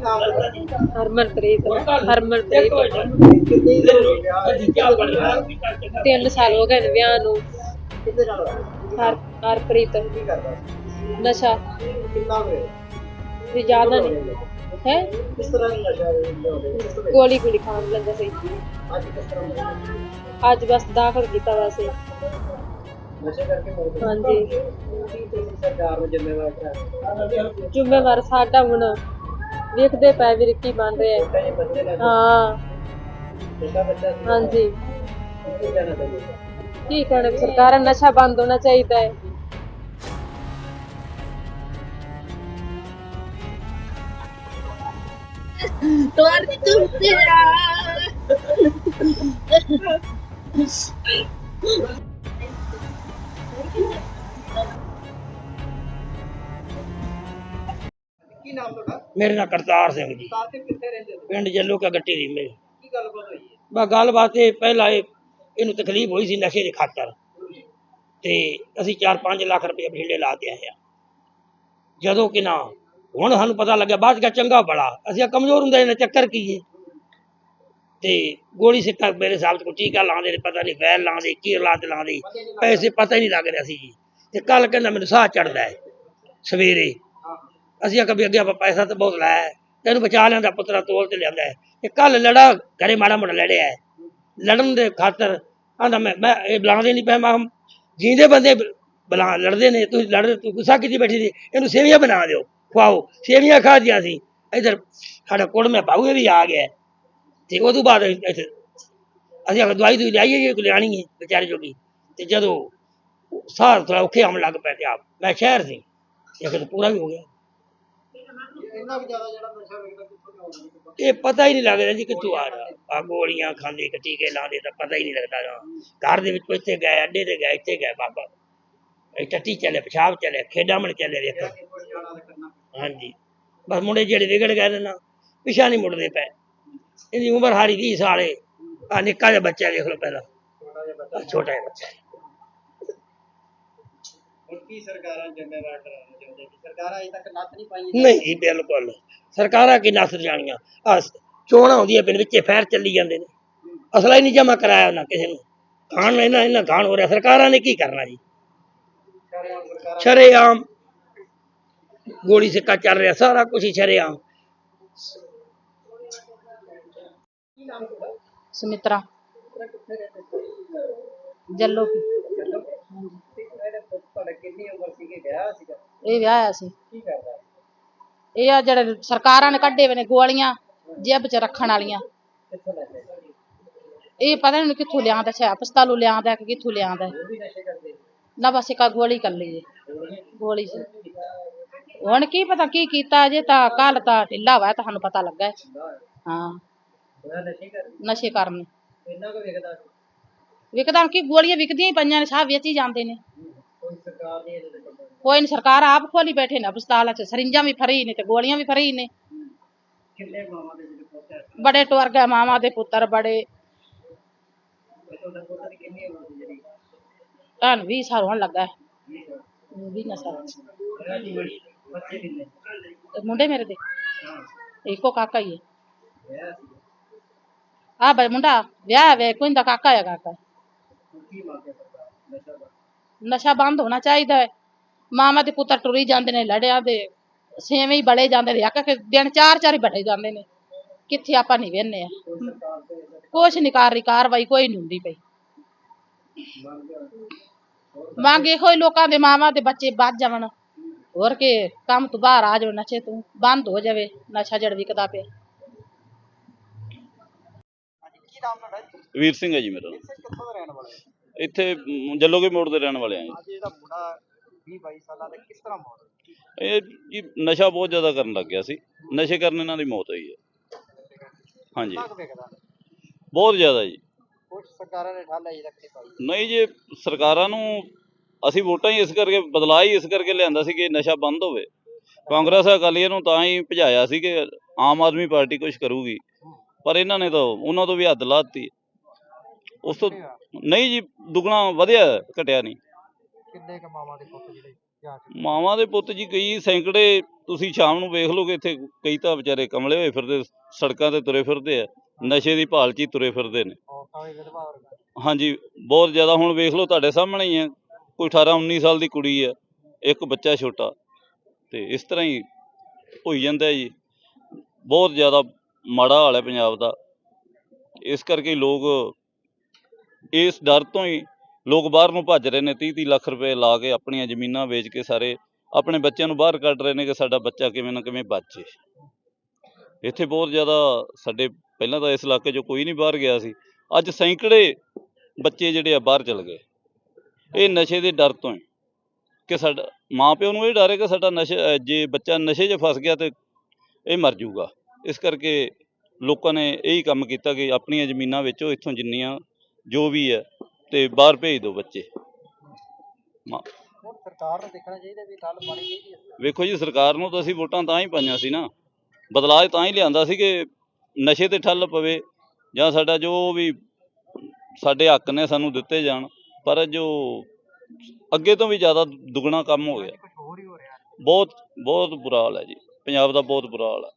ਨਾਮ ਹਰਮਨਪ੍ਰੀਤ। ਹਰਮਨਪ੍ਰੀਤ ਕਿੰਨੀ ਦੇਰ ਹੋ ਗਿਆ ਤਿੰਨ ਸਾਲ ਹੋ ਗਏ ਨੇ ਵਿਆਹ ਨੂੰ। ਕਿੰਨੇ ਨਾਲ? ਹੋਇਆ? ਹਰ ਹਰਪ੍ਰੀਤ। ਕੀ ਕਰਦਾ? ਸੀ? ਨਸ਼ਾ। ਕਿੰਨਾ ਹੋਇਆ ਵੀ ਜ਼ਿਆਦਾ ਨਹੀਂ। ਹੈ ਕਿਸ ਤਰ੍ਹਾਂ ਦਾ ਨਸ਼ਾ ਤਰ੍ਹਾਂ ਗੋਲੀ ਗੋਲੀ ਖਾਣ ਲੈਂਦਾ ਸੀ। ਅੱਜ ਕਿਸ ਤਰ੍ਹਾਂ ਦਾ ਅੱਜ ਬਸ ਦਾਖਲ ਕੀਤਾ ਵਾ ਸੀ। ਨਸ਼ੇ ਕਰਕੇ ਮਰ ਗਏ ਹਾਂਜੀ। ਸਰਕਾਰ ਨੂੰ ਜ਼ਿੰਮੇਵਾਰ ਠਹਿਰਾਉਂਦੇ ਜ਼ਿੰਮੇਵਾਰ ਸਾਡਾ ਹੁਣ ਵੇਖਦੇ ਪਏ ਵੀ ਕੀ ਬਣ ਰਿਹਾ ਹੈ। ਬੱਚੇ ਨਾਲ ਹਾਂ। ਛੋਟਾ ਬੱਚਾ ਸੀ। ਹਾਂਜੀ। ਕੀ ਕਹਿਣਾ ਚਾਹੀਦਾ ਕੀ ਕਹਿਣਾ? ਸਰਕਾਰ ਨਸ਼ਾ ਬੰਦ ਹੋਣਾ ਚਾਹੀਦਾ ਹੈ। ਕੀ ਨਾਮ ਤੁਹਾਡਾ? ਮੇਰੇ ਨਾਲ ਕਰਤਾਰ ਸਿੰਘ ਜੀ। ਕਾਰ ਤੇ ਕਿੱਥੇ ਰਹਿੰਦੇ ਹੋ? ਪਿੰਡ ਜੱਲੋ ਕਾ ਗੱਟੀ ਦੀ ਮੇਰੇ। ਕੀ ਗੱਲਬਾਤ ਹੋਈ ਹੈ? ਬਾ ਗੱਲਬਾਤ ਇਹ ਪਹਿਲਾਂ ਇਹ ਇਹਨੂੰ ਤਕਲੀਫ ਹੋਈ ਸੀ ਨਸ਼ੇ ਦੇ ਖਾਤਰ। ਤੇ ਅਸੀਂ 4-5 ਲੱਖ ਰੁਪਏ ਬਠਿੰਡੇ ਲਾ ਕੇ ਆਏ ਆ। ਜਦੋਂ ਕਿ ਨਾ ਹੁਣ ਸਾਨੂੰ ਪਤਾ ਲੱਗਿਆ ਬਾਅਦ ਕਿਹਾ ਚੰਗਾ ਬੜਾ। ਅਸੀਂ ਕਮਜ਼ੋਰ ਹੁੰਦਾ ਇਹਨਾਂ ਚੱਕਰ ਕੀ ਹੈ? ਤੇ ਗੋਲੀ ਸਿੱਕਾ ਮੇਰੇ ਸਾਹਬ ਤੋਂ ਟੀਕਾ ਲਾਉਂਦੇ ਨੇ ਪਤਾ ਨਹੀਂ ਵੈਲ ਲਾਉਂਦੇ ਕੀ ਔਲਾਦ ਲਾਉਂਦੇ। ਪੈਸੇ ਪਤਾ ਹੀ ਨਹੀਂ ਲੱਗ ਰਿਹਾ ਸੀ ਜੀ। ਤੇ ਕੱਲ ਕਹਿੰਦਾ ਮੈਨੂੰ ਸਾਹ ਚੜਦਾ ਹੈ। ਸਵੇਰੇ ਅਸੀਂ ਆਖਿਆ ਵੀ ਅੱਗੇ ਆਪਾਂ ਪੈਸਾ ਤਾਂ ਬਹੁਤ ਲਾਇਆ ਹੈ, ਤੈਨੂੰ ਬਚਾ ਲਿਆਂਦਾ ਪੁੱਤਰਾ ਤੋਲ ਤੇ ਲਿਆਂਦਾ ਹੈ। ਤੇ ਕੱਲ ਲੜਾ ਘਰੇ ਮਾੜਾ ਮੋਟਾ ਲੜਿਆ ਹੈ। ਲੜਨ ਦੇ ਖਾਤਰ ਆਂਦਾ ਮੈਂ ਮੈਂ ਇਹ ਬੁਲਾਉਂਦੇ ਨਹੀਂ ਪਿਆ ਮੈਂ ਕਿਹਾ, ਬੰਦੇ ਬ- ਬੁਲਾ ਲੜਦੇ ਨੇ ਤੁਸੀਂ ਲੜਦੇ ਤੂੰ ਗੁੱਸਾ ਕੀਤੀ ਬੈਠੀ ਸੀ ਇਹਨੂੰ ਸੇਵੀਆਂ ਬਣਾ ਦਿਓ ਖਵਾਓ ਸੇਵੀਆਂ ਖਾਧੀਆਂ ਸੀ ਇਧਰ ਸਾਡਾ ਕੁੜਮੇ ਭਾਊ ਵੀ ਆ ਗਿਆ ਹੈ। ਤੇ ਉਹ ਤੋਂ ਬਾਅਦ ਇੱਥੇ ਅਸੀਂ ਆਖਿਆ ਦਵਾਈ ਦੂਈ ਲਿਆਈਏ ਜੀ ਕੋਈ ਲਿਆਣੀ ਹੈ ਵਿਚਾਰੇ ਜੋਗੀ ਤੇ ਜਦੋਂ ਸਾਹ ਥੋੜਾ ਔਖੇ ਆਉਣ ਲੱਗ ਪਏ ਤੇ ਆਪ ਮੈਂ ਸ਼ਹਿਰ ਸੀ ਇਹ ਤਾਂ ਪੂਰਾ ਵੀ ਹੋ ਗਿਆ ਇੰਨਾ ਵੀ ਜ਼ਿਆਦਾ ਜਿਹੜਾ ਨਸ਼ਾ ਵੇਚਦਾ ਕਿੱਥੋਂ ਆਉਂਦਾ ਇਹ ਪਤਾ ਹੀ ਨਹੀਂ ਲੱਗ ਰਿਹਾ ਜੀ ਕਿੱਥੋਂ ਆ ਰਿਹਾ। ਆ ਗੋਲੀਆਂ ਖਾਂਦੇ ਕਿ ਟੀਕੇ ਲਾਉਂਦੇ ਤਾਂ ਪਤਾ ਹੀ ਨਹੀਂ ਲੱਗਦਾ ਗਾ। ਘਰ ਦੇ ਵਿੱਚ ਇੱਥੇ ਗਏ ਅੱਡੇ ਤੇ ਗਏ ਇੱਥੇ ਗਏ ਬਾਬਾ। ਇਹ ਟੱਟੀ ਚੱਲੇ ਪਿਸ਼ਾਬ ਚੱਲੇ ਖੇਡਾਂ ਮਣ ਚੱਲੇ ਵੇਖ। ਕਿ ਹਾਂਜੀ। ਬਸ ਮੁੰਡੇ ਜਿਹੜੇ ਵਿਗੜ ਗਏ ਨੇ ਨਾ ਪਿਛਾ ਨਹੀਂ ਮੁੜਦੇ ਪਏ। ਇਹਦੀ ਉਮਰ ਹਾਰੀ 20 ਸਾਲੇ ਆ ਨਿੱਕਾ ਜਿਹਾ ਬੱਚਾ ਦੇਖ ਲਓ ਪਹਿਲਾਂ। ਛੋਟਾ ਜਿਹਾ ਬੱਚਾ। ਹੁਣ ਕੀ ਸਰਕਾਰਾਂ ਜ਼ਿੰਮੇਵਾਰ ਠਹਿਰਾਉਣਾ ਚਾਹੁੰਦੇ ਕਿ ਸਰਕਾਰਾਂ ਅਜੇ ਤੱਕ ਲੱਤ ਨਹੀਂ ਪਾਈ ਨਹੀਂ ਬਿਲਕੁਲ। ਸਰਕਾਰਾਂ ਕੀ ਨਸਰ ਜਾਣੀਆਂ? ਆ ਚੋਣਾਂ ਹੁੰਦੀਆਂ ਪਿੰਡ ਵਿੱਚੇ ਫੈਰ ਚੱਲੀ ਜਾਂਦੇ ਨੇ। ਅਸਲਾ ਹੀ ਨਹੀਂ ਜਮਾ ਕਰਾਇਆ ਉਹਨਾਂ ਕਿਸੇ ਨੂੰ। ਖਾਣ ਇਹਨਾਂ ਇਹਨਾਂ ਖਾਣ ਹੋ ਰਿਹਾ। ਸਰਕਾਰਾਂ ਨੇ ਕੀ ਕਰਨਾ ਜੀ? ਸ਼ਰੇਆਮ ਗੋਲੀ ਸਿੱਕਾ ਚੱਲ ਰਿਹਾ ਸਾਰਾ ਕੁਝ ਹੀ ਸ਼ਰੇਆਮ। ਕੀ ਨਾਮ ਤੁਹਾਡਾ? Sumitra. ਕਿੱਥੇ ਰਹਿੰਦੇ? ਜੱਲੋ ਪੁੱਤ ਤੁਹਾਡੇ ਕਿੰਨੀ ਉਮਰ ਸੀਗੀ? ਵਿਆਹ ਸੀਗਾ? ਇਹ ਵਿਆਹ ਆ ਸੀ। ਕੀ ਕਰਦਾ? ਇਹ ਆ ਜਿਹੜੇ ਸਰਕਾਰਾਂ ਨੇ ਕੱਢੇ ਵੇ ਨੇ ਗੋਲੀਆਂ ਜੇਬ 'ਚ ਰੱਖਣ ਵਾਲੀਆਂ। ਕਿੱਥੋਂ ਲੈਂਦੇ ਇਹ ਪਤਾ ਨਹੀਂ ਕਿੱਥੋਂ ਲਿਆਂਦਾ ਛੇ ਪਸਤਾਲੂ ਲਿਆਂਦਾ ਕਿ ਕਿੱਥੋਂ ਲਿਆਂਦਾ। ਉਹ ਵੀ ਨਸ਼ੇ ਕਰਦੇ? ਨਾ ਬਸ ਇੱਕ ਆਹ ਗੋਲੀ ਕਰ ਲਈ ਗੋਲੀ ਸੀ। ਹੁਣ ਕੀ ਪਤਾ ਕੀ ਕੀਤਾ ਜੇ ਤਾਂ ਕੱਲ ਤਾਂ ਢਿੱਲਾ ਹੋਇਆ ਤਾਂ ਸਾਨੂੰ ਪਤਾ ਲੱਗਾ। ਹੈ। ਹਾਂ ਉਹ ਨਸ਼ੇ ਕਰਦੇ ਨਸ਼ੇ ਕਰਨ। ਇੰਨਾ ਕੁ ਵੇਖਦਾ ਸੀ? ਵਿਕਦਾਂ ਕੀ ਗੋਲੀਆਂ ਵਿਕਦੀਆਂ ਹੀ ਪਈਆਂ ਨੇ ਸਾਹ ਵੇਚੀ ਜਾਂਦੇ ਨੇ। ਕੋਈ ਨੀ ਸਰਕਾਰ ਆਪ ਖੋਲੀ ਬੈਠੇ ਨੇ ਹਸਪਤਾਲਾਂ 'ਚ। ਸਰਿੰਜਾਂ ਵੀ ਫਰੀ ਨੇ ਤੇ ਗੋਲੀਆਂ ਵੀ ਫਰੀ ਨੇ। ਕਿੰਨੇ ਮਾਵਾਂ ਦੇ ਜਿਹੜੇ ਪੁੱਤ ਹੈ? ਬੜੇ ਟੁਰ ਗਏ ਮਾਵਾਂ ਦੇ ਪੁੱਤਰ ਬੜੇ। ਤੁਹਾਨੂੰ 20 ਸਾਲ ਹੋਣ ਲੱਗਾ ਹੈ। 20 ਸਾਲ। ਮੁੰਡੇ? ਮੇਰੇ ਦੇ। ਇੱਕੋ ਕਾਕਾ ਹੀ ਹੈ। ਆ ਬਈ ਮੁੰਡਾ ਵਿਆਹ ਵੇ ਕੋਈ ਦਾ ਕਾਕਾ ਹੈ ਕਾਕਾ ਨਸ਼ਾ ਬੰਦ ਹੋਣਾ ਚਾਹੀਦਾ ਹੈ। ਮਾਵਾਂ ਦੇ ਪੁੱਤਰ ਟੁਰੀ ਜਾਂਦੇ ਨੇ ਲੜਿਆਂ ਦੇ ਛੇਵੇਂ ਹੀ ਬੜੇ ਜਾਂਦੇ ਨੇ ਆਕਾ ਕਿ ਦਿਨ ਚਾਰ ਚਾਰ ਹੀ ਬੜੇ ਜਾਂਦੇ ਨੇ। ਕਿੱਥੇ ਆਪਾਂ ਨਹੀਂ ਵੇਨੇ ਆ। ਤੋਂ ਕੁਛ ਨਹੀਂ ਕਰ ਰਹੀ ਕਾਰਵਾਈ ਕੋਈ ਨਹੀਂ ਹੁੰਦੀ ਪਈ। ਮੰਗ ਇਹੋ ਹੀ ਲੋਕਾਂ ਦੇ ਮਾਵਾਂ ਦੇ ਬੱਚੇ ਬਚ ਜਾਵਣ ਹੋਰ ਕੇ ਕੰਮ ਤੋਂ ਬਾਹਰ ਆ ਜਾਓ ਨਸ਼ੇ ਤੋਂ ਬੰਦ ਹੋ ਜਾਵੇ ਨਸ਼ਾ ਜੜ ਵਿਕਦਾ ਪਿਆ। ਵੀਰ ਸਿੰਘ ਹੈ ਜੀ ਮੇਰਾ। ਇੱਥੇ ਜੱਲੋਗੇ ਮੋੜ ਦੇ ਰਹਿਣ ਵਾਲੇ ਆ ਜੀ। ਅੱਜ ਜਿਹੜਾ ਮੁੰਡਾ 20 22 ਸਾਲਾਂ ਦਾ ਕਿਸ ਤਰ੍ਹਾਂ ਮੌਤ ਹੋਈ? ਇਹ ਜੀ ਨਸ਼ਾ ਬਹੁਤ ਜ਼ਿਆਦਾ ਕਰਨ ਲੱਗ ਗਿਆ ਸੀ। ਨਸ਼ੇ ਕਰਨ ਇਹਨਾਂ ਦੀ ਮੌਤ ਹੋਈ ਹੈ। ਹਾਂਜੀ। ਕਿੰਨਾ ਕੁ ਵੇਖਦਾ ਬਹੁਤ ਜ਼ਿਆਦਾ ਜੀ। ਕੁਝ ਸਰਕਾਰਾਂ ਨੇ ਠੱਲ ਅਜੇ ਤੱਕ ਨਹੀਂ ਪਾਈ ਨਹੀਂ ਜੇ ਸਰਕਾਰਾਂ ਨੂੰ ਅਸੀਂ ਵੋਟਾਂ ਹੀ ਇਸ ਕਰਕੇ ਬਦਲਾਅ ਹੀ ਇਸ ਕਰਕੇ ਲਿਆਂਦਾ ਸੀ ਕਿ ਨਸ਼ਾ ਬੰਦ ਹੋਵੇ। ਕਾਂਗਰਸ ਅਕਾਲੀਆਂ ਨੂੰ ਤਾਂ ਹੀ ਭਜਾਇਆ ਸੀ ਕਿ ਆਮ ਆਦਮੀ ਪਾਰਟੀ ਕੁਝ ਕਰੂਗੀ। ਪਰ ਇਹਨਾਂ ਨੇ ਤਾਂ ਉਹਨਾਂ ਤੋਂ ਵੀ ਹੱਦ ਲਾਤੀ। ਉਸ ਤੋਂ ਨਹੀਂ ਜੀ ਦੁੱਗਣਾ ਵਧਿਆ ਘਟਿਆ ਨਹੀਂ। ਕਿੰਨੇ ਕ ਮਾਵਾਂ ਦੇ ਪੁੱਤ ਜਿਹੜੇ ਮਾਵਾਂ ਦੇ ਪੁੱਤ ਜੀ ਕਈ ਸੈਂਕੜੇ ਤੁਸੀਂ ਸ਼ਾਮ ਨੂੰ ਵੇਖ ਲੋਗੇ ਇੱਥੇ ਕਈ ਤਾਂ ਵਿਚਾਰੇ ਕਮਲੇ ਹੋਏ ਫਿਰਦੇ ਸੜਕਾਂ ਤੇ ਤੁਰੇ ਫਿਰਦੇ ਆ ਨਸ਼ੇ ਦੀ ਭਾਲ 'ਚ ਹੀ ਤੁਰੇ ਫਿਰਦੇ ਨੇ। ਔਰਤਾਂ ਵਿਧਵਾ ਹਾਂਜੀ ਬਹੁਤ ਜ਼ਿਆਦਾ ਹੁਣ ਵੇਖ ਲਓ ਤੁਹਾਡੇ ਸਾਹਮਣੇ ਹੀ ਹੈ ਕੋਈ 18 19 ਸਾਲ ਦੀ ਕੁੜੀ ਹੈ ਇੱਕ ਬੱਚਾ ਛੋਟਾ ਤੇ ਇਸ ਤਰ੍ਹਾਂ ਹੀ ਹੋਈ ਜਾਂਦਾ ਜੀ। ਬਹੁਤ ਜ਼ਿਆਦਾ ਮਾੜਾ ਹਾਲ ਹੈ ਪੰਜਾਬ ਦਾ। ਇਸ ਕਰਕੇ ਲੋਕ ਇਸ ਡਰ ਤੋਂ ਹੀ ਲੋਕ ਬਾਹਰ ਨੂੰ ਭੱਜ ਰਹੇ ਨੇ 30 30 ਲੱਖ ਰੁਪਏ ਲਾ ਕੇ ਆਪਣੀਆਂ ਜ਼ਮੀਨਾਂ ਵੇਚ ਕੇ ਸਾਰੇ ਆਪਣੇ ਬੱਚਿਆਂ ਨੂੰ ਬਾਹਰ ਕੱਢ ਰਹੇ ਨੇ ਕਿ ਸਾਡਾ ਬੱਚਾ ਕਿਵੇਂ ਨਾ ਕਿਵੇਂ ਬਚੇ ਇੱਥੇ ਬਹੁਤ ਜ਼ਿਆਦਾ ਸਾਡੇ ਪਹਿਲਾਂ ਤਾਂ ਇਸ ਇਲਾਕੇ 'ਚੋਂ ਕੋਈ ਨਹੀਂ ਬਾਹਰ ਗਿਆ ਸੀ। ਅੱਜ ਸੈਂਕੜੇ ਬੱਚੇ ਜਿਹੜੇ ਆ ਬਾਹਰ ਚਲ ਗਏ। ਇਹ ਨਸ਼ੇ ਦੇ ਡਰ ਤੋਂ ਹੀ ਕਿ ਸਾਡਾ ਮਾਂ ਪਿਓ ਨੂੰ ਇਹ ਡਰ ਹੈ ਕਿ ਸਾਡਾ ਨਸ਼ੇ ਜੇ ਬੱਚਾ ਨਸ਼ੇ 'ਚ ਫਸ ਗਿਆ ਤੇ ਇਹ ਮਰ ਜਾਊਗਾ। ਇਸ ਕਰਕੇ ਲੋਕਾਂ ਨੇ ਇਹੀ ਕੰਮ ਕੀਤਾ ਕਿ ਆਪਣੀਆਂ ਜ਼ਮੀਨਾਂ ਵੇਚੋ, ਇੱਥੋਂ ਜਿੰਨੀਆਂ ਜੋ ਵੀ ਹੈ ਤੇ ਬਾਹਰ ਭੇਜ ਦਿਓ ਬੱਚੇ। ਮਾਂ ਹੁਣ ਸਰਕਾਰ ਨੂੰ ਦੇਖਣਾ ਚਾਹੀਦਾ ਵੀ ਗੱਲ ਬਣੀ ਚਾਹੀਦੀ ਹੈ ਵੇਖੋ ਜੀ ਸਰਕਾਰ ਨੂੰ ਤਾਂ ਅਸੀਂ ਵੋਟਾਂ ਤਾਂ ਹੀ ਪਾਈਆਂ ਸੀ ਨਾ। ਬਦਲਾਅ ਤਾਂ ਹੀ ਲਿਆਂਦਾ ਸੀ ਕਿ ਨਸ਼ੇ ਤੇ ਠੱਲ ਪਵੇ ਜਾਂ ਸਾਡਾ ਜੋ ਵੀ ਸਾਡੇ ਹੱਕ ਨੇ ਸਾਨੂੰ ਦਿੱਤੇ ਜਾਣ ਪਰ ਜੋ ਅੱਗੇ ਤੋਂ ਵੀ ਜ਼ਿਆਦਾ ਦੁੱਗਣਾ ਕੰਮ ਹੋ ਗਿਆ। ਬਹੁਤ ਬਹੁਤ ਬੁਰਾ ਹਾਲ ਹੈ ਜੀ। ਪੰਜਾਬ ਦਾ ਬਹੁਤ ਬੁਰਾ ਹਾਲ ਹੈ।